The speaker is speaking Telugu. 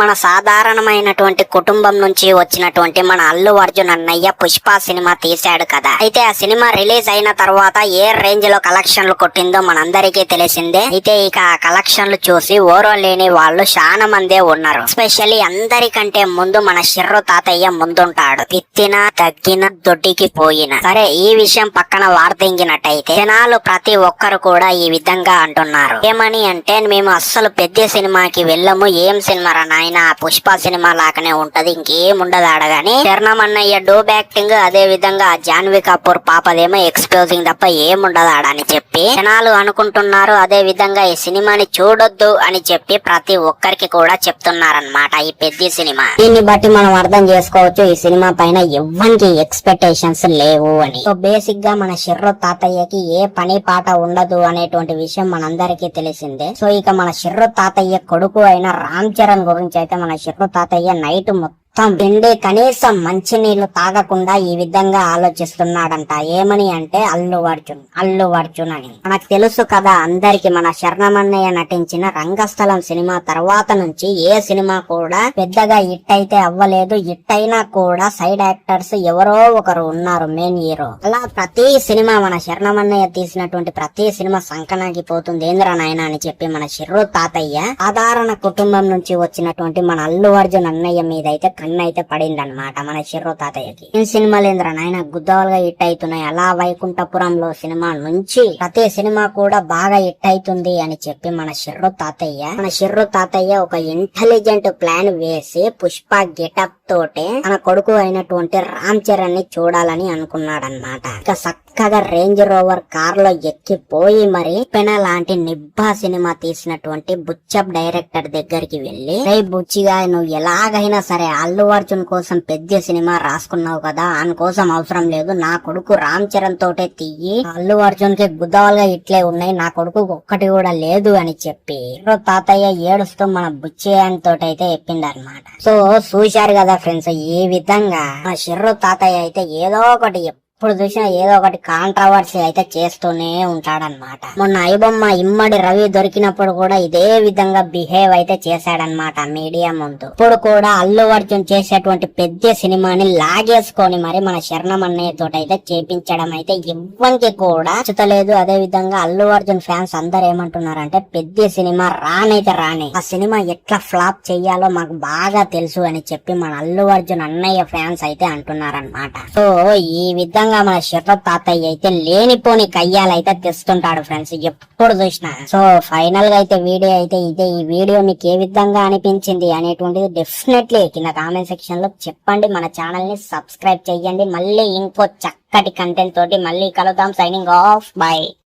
మన సాధారణమైనటువంటి కుటుంబం నుంచి వచ్చినటువంటి మన అల్లు అర్జున్ అన్నయ్య పుష్ప సినిమా తీశాడు కదా. అయితే ఆ సినిమా రిలీజ్ అయిన తర్వాత ఏ రేంజ్లో కలెక్షన్లు కొట్టిందో మనందరికీ తెలిసిందే. అయితే ఇక ఆ కలెక్షన్లు చూసి ఓరో లేని వాళ్ళు చాలా మందే ఉన్నారు. స్పెషల్లీ అందరికంటే ముందు మన శిర్రు తాతయ్య ముందుంటాడు. తిత్తిన తగ్గిన దొడ్డికి పోయిన. సరే ఈ విషయం పక్కన వార్తింగినట్టయితే జనాలు ప్రతి ఒక్కరు కూడా ఈ విధంగా అంటున్నారు. ఏమని అంటే మేము అస్సలు పెద్ద సినిమాకి వెళ్ళము ఏం సినిమా రా ఆయన పుష్ప సినిమా లాగానే ఉంటది ఇంకేం ఉండదు ఆడగాని చరణం అన్నయ్య డోబ్ యాక్టింగ్ అదే విధంగా జాన్వీ కపూర్ పాపదేమో ఎక్స్పోజింగ్ తప్ప ఏం ఉండదు ఆడ అని చెప్పి జనాలు అనుకుంటున్నారు అదే విధంగా ఈ సినిమాని చూడొద్దు అని చెప్పి ప్రతి ఒక్కరికి కూడా చెప్తున్నారన్నమాట ఈ పెద్ద సినిమా. దీన్ని బట్టి మనం అర్థం చేసుకోవచ్చు ఈ సినిమా పైన ఎవ్వరికి ఎక్స్పెక్టేషన్స్ లేవు అని. సో బేసిక్గా మన శిర్రు తాతయ్యకి ఏ పని పాట ఉండదు అనేటువంటి విషయం మనందరికీ తెలిసిందే. సో ఇక మన శిర్రు తాతయ్య కొడుకు అయిన రామ్ చరణ్ గురించి అయితే మన శిర్రు తాతయ్య నైట్ మొత్తం తిండి కనీసం మంచినీళ్ళు తాగకుండా ఈ విధంగా ఆలోచిస్తున్నాడంట. ఏమని అంటే అల్లు అర్జున్ అల్లు అర్జున్ అని. మనకు తెలుసు కదా అందరికి మన శరణమన్నయ్య నటించిన రంగస్థలం సినిమా తర్వాత నుంచి ఏ సినిమా కూడా పెద్దగా హిట్ అయితే అవ్వలేదు. హిట్ అయినా కూడా సైడ్ యాక్టర్స్ ఎవరో ఒకరు ఉన్నారు మెయిన్ హీరో. అలా ప్రతి సినిమా మన శరణమన్నయ్య తీసినటువంటి ప్రతి సినిమా సంకనాగిపోతుంది పోతుంది నాయన అని చెప్పి మన శిర్రు తాతయ్య సాధారణ కుటుంబం నుంచి వచ్చినటువంటి మన అల్లు అర్జున్ అన్నయ్య మీద అయితే కన్ను అయితే పడింది అనమాట మన శిర్రు తాతయ్యకి. ఈ సినిమాలేంద్ర నాయన? గుద్దవలుగా హిట్ అవుతున్నాయి అలా వైకుంఠపురంలో సినిమా నుంచి ప్రతి సినిమా కూడా బాగా హిట్ అవుతుంది అని చెప్పి మన శిర్రు తాతయ్య మన శిర్రు తాతయ్య ఒక ఇంటెలిజెంట్ ప్లాన్ వేసి పుష్ప గెటప్ తోటే తన కొడుకు అయినటువంటి రామ్ చరణ్ని చూడాలని అనుకున్నాడనమాట ఇక చక్కగా రేంజ్ రోవర్ కార్లో ఎక్కిపోయి మరి పెన లాంటి నిబ్బా సినిమా తీసినటువంటి బుచ్చప్ డైరెక్టర్ దగ్గరికి వెళ్ళి రే బుచ్చిగా నువ్వు ఎలాగైనా సరే అల్లు అర్జున్ కోసం పెద్ద సినిమా రాసుకున్నావు కదా ఆయన కోసం అవసరం లేదు. నా కొడుకు రామ్ చరణ్ తోటే తీయి అల్లు అర్జున్కి గుదాలుగా ఇట్లే ఉన్నాయి నా కొడుకు ఒక్కటి కూడా లేదు అని చెప్పి తాతయ్య ఏడుస్తూ మన బుచ్చి అని తోటైతే చెప్పిండనమాట సో చూశారు కదా ఫ్రెండ్స్ ఈ విధంగా మా షిర్రు తాతయ్య అయితే ఏదో ఒకటి ఎప్పుడు చూసినా ఏదో ఒకటి కాంట్రవర్సీ అయితే చేస్తూనే ఉంటాడనమాట మొన్న ఐబొమ్మ ఇమ్మడి రవి దొరికినప్పుడు కూడా ఇదే విధంగా బిహేవ్ అయితే చేశాడనమాట మీడియా ముందు. ఇప్పుడు కూడా అల్లు అర్జున్ చేసేటువంటి పెద్ద సినిమాని లాగేసుకొని మరి మన శరణం అన్నయ్య తోటైతే అయితే చేపించడం అయితే ఇవ్వంకి కూడా చుతలేదు. అదే విధంగా అల్లు అర్జున్ ఫ్యాన్స్ అందరు ఏమంటున్నారంటే పెద్ద సినిమా రానైతే రాని. ఆ సినిమా ఎట్లా ఫ్లాప్ చెయ్యాలో మాకు బాగా తెలుసు అని చెప్పి మన అల్లు అర్జున్ అన్నయ్య ఫ్యాన్స్ అయితే అంటున్నారనమాట సో ఈ విధంగా మన శరత్ తాతయ్య అయితే లేనిపోని కయ్యాలైతే తెస్తుంటాడు ఫ్రెండ్స్. ఎప్పుడు చూసినా. సో ఫైనల్గా అయితే వీడియో అయితే ఇదే. ఈ వీడియో మీకు ఏ విధంగా అనిపించింది అనేటువంటిది డెఫినెట్లీ కింద కామెంట్ సెక్షన్లో చెప్పండి. మన ఛానల్ని సబ్స్క్రైబ్ చేయండి. మళ్ళీ ఇంకో చక్కటి కంటెంట్ తోటి మళ్ళీ కలుద్దాం. Signing off by